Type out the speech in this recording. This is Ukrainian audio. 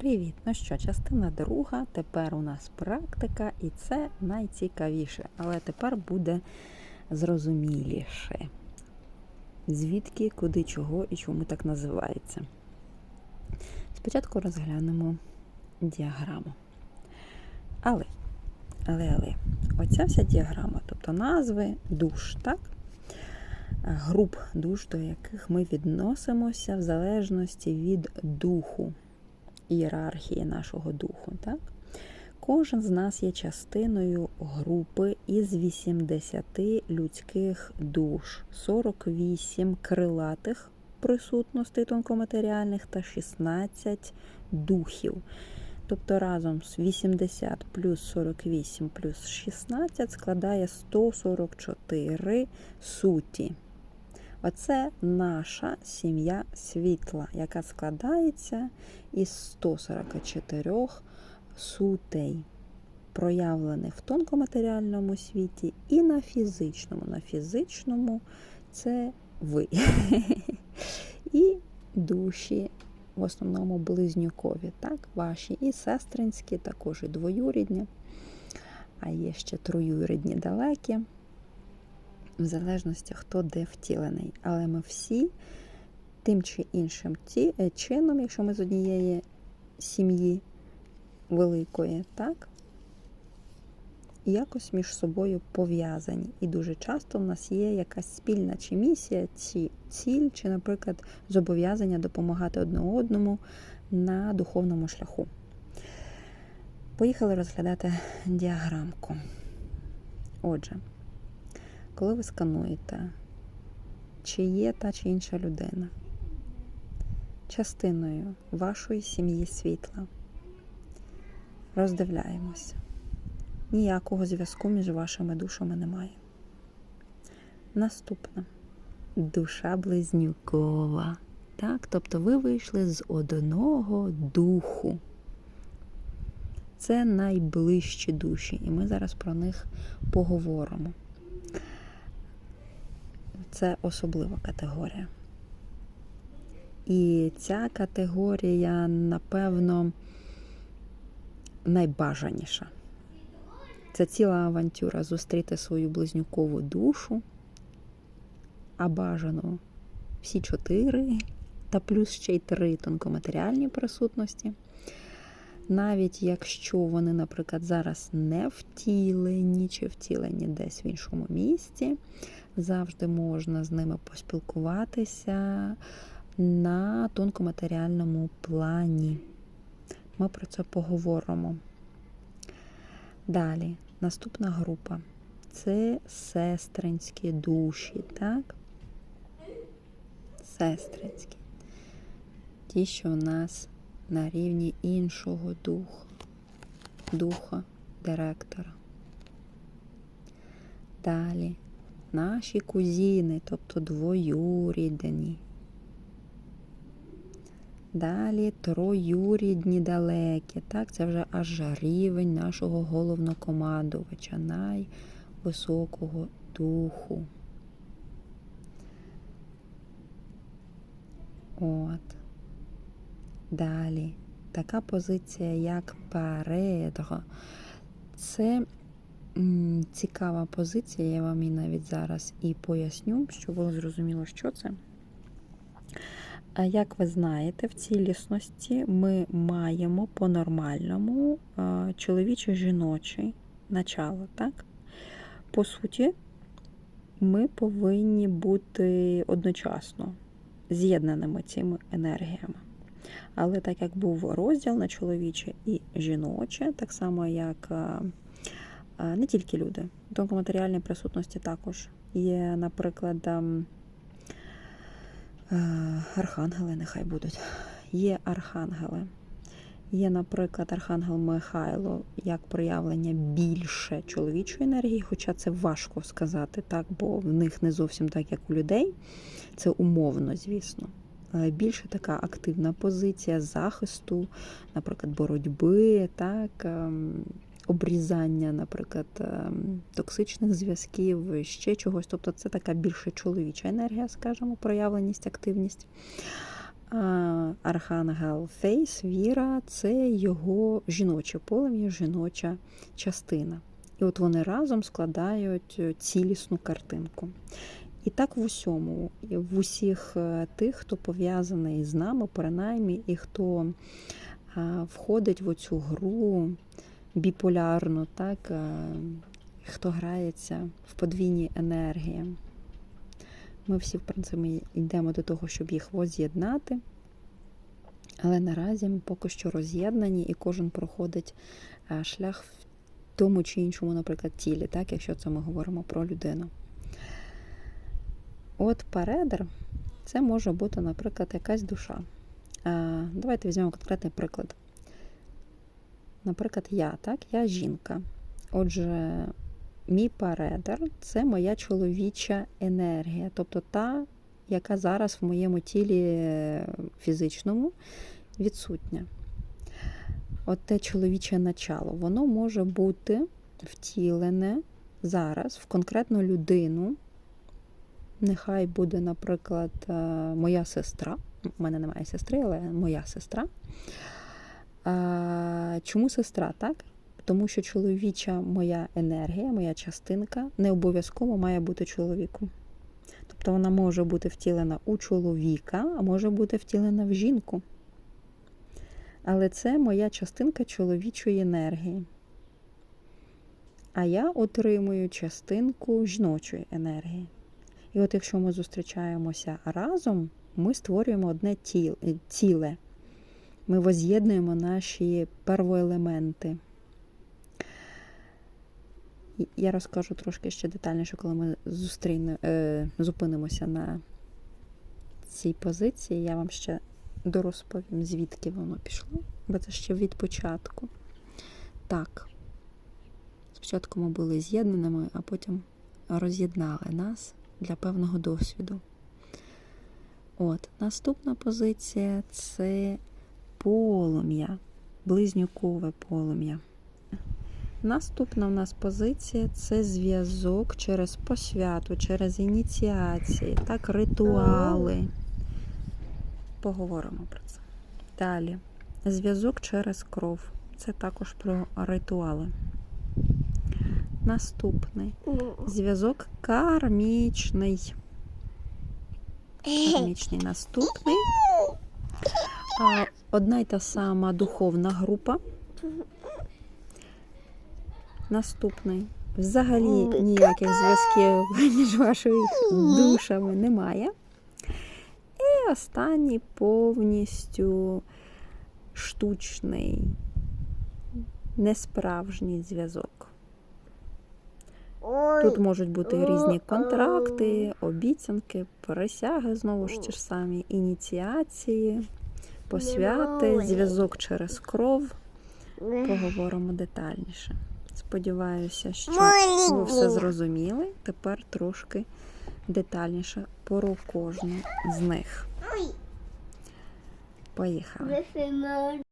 Привіт! Ну що, частина друга. Тепер у нас практика, і це найцікавіше, але тепер буде зрозуміліше. Звідки, куди, чого і чому так називається. Спочатку розглянемо діаграму. Але, але, але, оця вся діаграма, тобто назви душ, так? Груп душ, до яких ми відносимося в залежності від духу ієрархії нашого духу. Так? Кожен з нас є частиною групи із 80 людських душ, 48 крилатих присутностей тонкоматеріальних та 16 духів. Тобто разом з 80 плюс 48 плюс 16 складає 144 суті. Оце наша сім'я світла, яка складається із 144 сутей, проявлених в тонкоматеріальному світі і на фізичному. На фізичному це ви. І душі, в основному близнюкові, так, ваші і сестринські, також і двоюрідні, а є ще троюрідні далекі в залежності, хто де втілений. Але ми всі тим чи іншим е, чином, якщо ми з однієї сім'ї великої, так, якось між собою пов'язані. І дуже часто в нас є якась спільна чи місія, чи ціль, чи, наприклад, зобов'язання допомагати одне одному на духовному шляху. Поїхали розглядати діаграмку. Отже, коли ви скануєте, чи є та чи інша людина частиною вашої сім'ї світла, роздивляємося. Ніякого зв'язку між вашими душами немає. Наступне душа близнюкова. Так? Тобто ви вийшли з одного духу. Це найближчі душі, і ми зараз про них поговоримо це особлива категорія. І ця категорія, напевно, найбажаніша. Це ціла авантюра зустріти свою близнюкову душу, а бажано всі чотири, та плюс ще й три тонкоматеріальні присутності. Навіть якщо вони, наприклад, зараз не втілені чи втілені десь в іншому місці, завжди можна з ними поспілкуватися на тонкоматеріальному плані. Ми про це поговоримо. Далі, наступна група це сестринські душі, так? Сестринські. Ті, що у нас на рівні іншого духу, духа директора. Далі наші кузіни, тобто двоюрідні. Далі троюрідні далекі. Так, це вже аж рівень нашого головнокомандувача, найвисокого духу. От. Далі. Така позиція, як передго. Це цікава позиція, я вам її навіть зараз і поясню, щоб було зрозуміло, що це. Як ви знаєте, в цілісності ми маємо по-нормальному чоловіче жіноче начало. так? По суті, ми повинні бути одночасно з'єднаними цими енергіями. Але так як був розділ на чоловіче і жіноче, так само як не тільки люди, в тонкоматеріальній присутності також є, наприклад, архангели, нехай будуть. Є архангели. Є, наприклад, Архангел Михайло як проявлення більше чоловічої енергії, хоча це важко сказати, так, бо в них не зовсім так, як у людей. Це умовно, звісно. Більше така активна позиція захисту, наприклад, боротьби, так, обрізання, наприклад, токсичних зв'язків, ще чогось. Тобто це така більше чоловіча енергія, скажімо, проявленість, активність. Архангел Фейс, віра це його жіноче полум'я, жіноча частина. І от вони разом складають е, цілісну картинку. І так в усьому, і в усіх е, тих, хто пов'язаний з нами, принаймні, і хто входить в оцю гру біполярну, так, хто грається в подвійній енергії. Ми всі, в принципі, йдемо до того, щоб їх воз'єднати. Але наразі ми поки що роз'єднані, і кожен проходить е, шлях в тому чи іншому, наприклад, тілі, так, якщо це ми говоримо про людину. От передер це може бути, наприклад, якась душа. Давайте візьмемо конкретний приклад. Наприклад, я, так, я жінка. Отже, мій передер це моя чоловіча енергія, тобто та, яка зараз в моєму тілі е, фізичному відсутня. От те чоловіче начало, воно може бути втілене зараз в конкретну людину. Нехай буде, наприклад, е, моя сестра. У мене немає сестри, але моя сестра. Чому сестра, так? Тому що чоловіча моя енергія, моя частинка не обов'язково має бути чоловіком. Тобто вона може бути втілена у чоловіка, а може бути втілена в жінку. Але це моя частинка чоловічої енергії. А я отримую частинку жіночої енергії. І от якщо ми зустрічаємося разом, ми створюємо одне е, ціле. Ми воз'єднуємо наші первоелементи. Я розкажу трошки ще детальніше, коли ми зустріне, е, зупинимося на цій позиції. Я вам ще дорозповім, звідки воно пішло, бо це ще від початку. Так. Спочатку ми були з'єднаними, а потім роз'єднали нас для певного досвіду. От, наступна позиція це полум'я, близнюкове полум'я. Наступна в нас позиція це зв'язок через посвяту, через ініціації, так, ритуали. Поговоримо про це. Далі. Зв'язок через кров. Це також про ритуали. Наступний. Зв'язок кармічний. Кармічний наступний. Одна й та сама духовна група. Наступний. Взагалі ніяких зв'язків між вашими душами немає. І останній повністю штучний, несправжній зв'язок. Тут можуть бути різні контракти, обіцянки, присяги, знову ж ті ж самі ініціації, посвяти, зв'язок через кров. Поговоримо детальніше. Сподіваюся, що ви все зрозуміли. Тепер трошки детальніше про кожну з них. Поїхали.